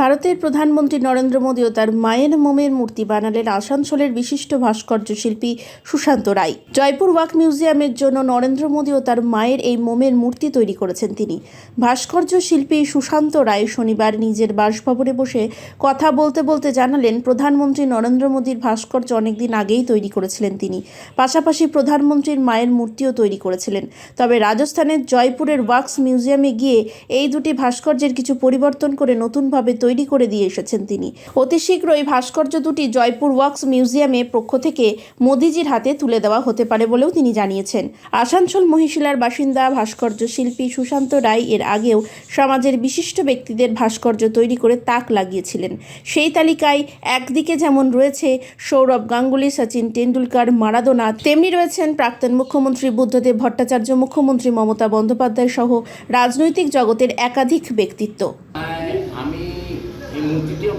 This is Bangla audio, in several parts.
ভারতের প্রধানমন্ত্রী নরেন্দ্র মোদীও তার মায়ের মোমের মূর্তি বানালেন আসানসোলের বিশিষ্ট ভাস্কর্য শিল্পী সুশান্ত রায়। জয়পুর ওয়াক মিউজিয়ামের জন্য নরেন্দ্র মোদীও তার মায়ের এই মোমের মূর্তি তৈরি করেছেন তিনি। ভাস্কর্য শিল্পী সুশান্ত রায় শনিবার নিজের বাসভবনে বসে কথা বলতে বলতে জানালেন, প্রধানমন্ত্রী নরেন্দ্র মোদীর ভাস্কর্য অনেকদিন আগেই তৈরি করেছিলেন তিনি। পাশাপাশি প্রধানমন্ত্রীর মায়ের মূর্তিও তৈরি করেছিলেন। তবে রাজস্থানের জয়পুরের ওয়াক্স মিউজিয়ামে গিয়ে এই দুটি ভাস্কর্যের কিছু পরিবর্তন করে নতুনভাবে তৈরি করে দিয়ে এসেছেন তিনি। অতি শীঘ্রই ভাস্কর্য দুটি জয়পুর ওয়াক্স মিউজিয়ামে পক্ষ থেকে মোদিজির হাতে তুলে দেওয়া হতে পারে বলেও তিনি জানিয়েছেন। আসানসোল মহিশিলার বাসিন্দা, ভাস্কর্য শিল্পী সুশান্ত রায় এর আগেও সমাজের বিশিষ্ট ব্যক্তিদের ভাস্কর্য তৈরি করে তাক লাগিয়েছিলেন। সেই তালিকায় একদিকে যেমন রয়েছে সৌরভ গাঙ্গুলি, সচিন টেন্ডুলকার মারাদোনা, তেমনি রয়েছেন প্রাক্তন মুখ্যমন্ত্রী বুদ্ধদেব ভট্টাচার্য, মুখ্যমন্ত্রী মমতা বন্দ্যোপাধ্যায় সহ রাজনৈতিক জগতের একাধিক ব্যক্তিত্ব।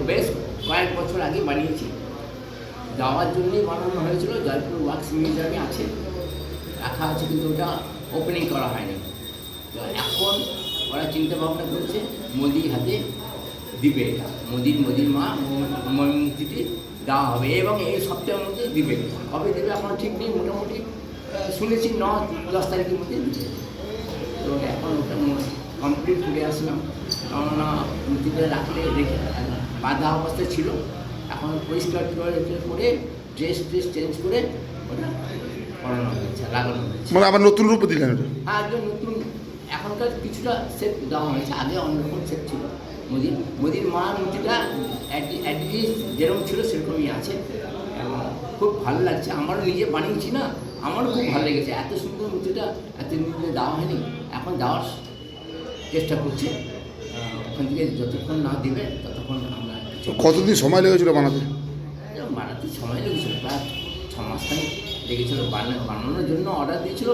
বেশ কয়েক বছর আগে বানিয়েছি যাওয়ার জন্যই বানানো হয়েছিল, জয়পুর ওয়াক্স মিউজিয়ামে আছে, রাখা আছে, কিন্তু ওটা ওপেনিং করা হয়নি। তো এখন ওরা চিন্তা ভাবনা করছে মোদির হাতে দিবে এটা। মোদির মোদির মা মো- মো- মূর্তিটি দেওয়া হবে এবং এই সপ্তাহের মধ্যে দিবে। কবে দেবে এখন ঠিক নেই, মোটামুটি শুনেছি ন দশ তারিখের মধ্যে দিবে তো এখন ওটা কমপ্লিট করে আসলাম। কেননা মূর্তিটা রাখলে রেখে বাঁধা অবস্থায় ছিল। এখন পরিষ্কার করে করে ড্রেস ট্রেস চেঞ্জ করে ওটা করানো হয়েছে লাগানো হয়েছে। মানে আবার নতুন রূপ দিলেন আর একজন নতুন এখনকার কিছুটা সেট দেওয়া হয়েছে। আগে অন্যরকম সেট ছিল। মোদির মোদির মা মূর্তিটা অ্যাটলিস্ট যেরকম ছিল সেরকমই আছে। এবং খুব ভালো লাগছে। আমারও নিজে বানিয়েছি না আমারও খুব ভালো লেগেছে। এত সুন্দর মূর্তিটা এতদিন ধরে দেওয়া হয়নি। এখন দেওয়ার চেষ্টা করছি ওখান থেকে যতক্ষণ না দিবে ততক্ষণ আমরা কতদিন সময় লেগেছিল বানাতে? বানাতে সময় লেগেছিল প্রায় ছ মাস লেগেছিল বানানোর জন্য অর্ডার দিয়েছিল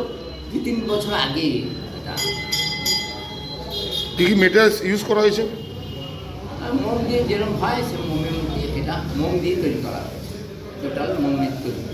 দু তিন বছর আগে এটা। কী কী মেটেরিয়ালস ইউজ করা হয়েছে? মোম দিয়ে যেরকম হয় সে মোমের মধ্যে এটা মোম দিয়ে তৈরি করা হয়েছে। টোটাল মোম দিয়ে তৈরি।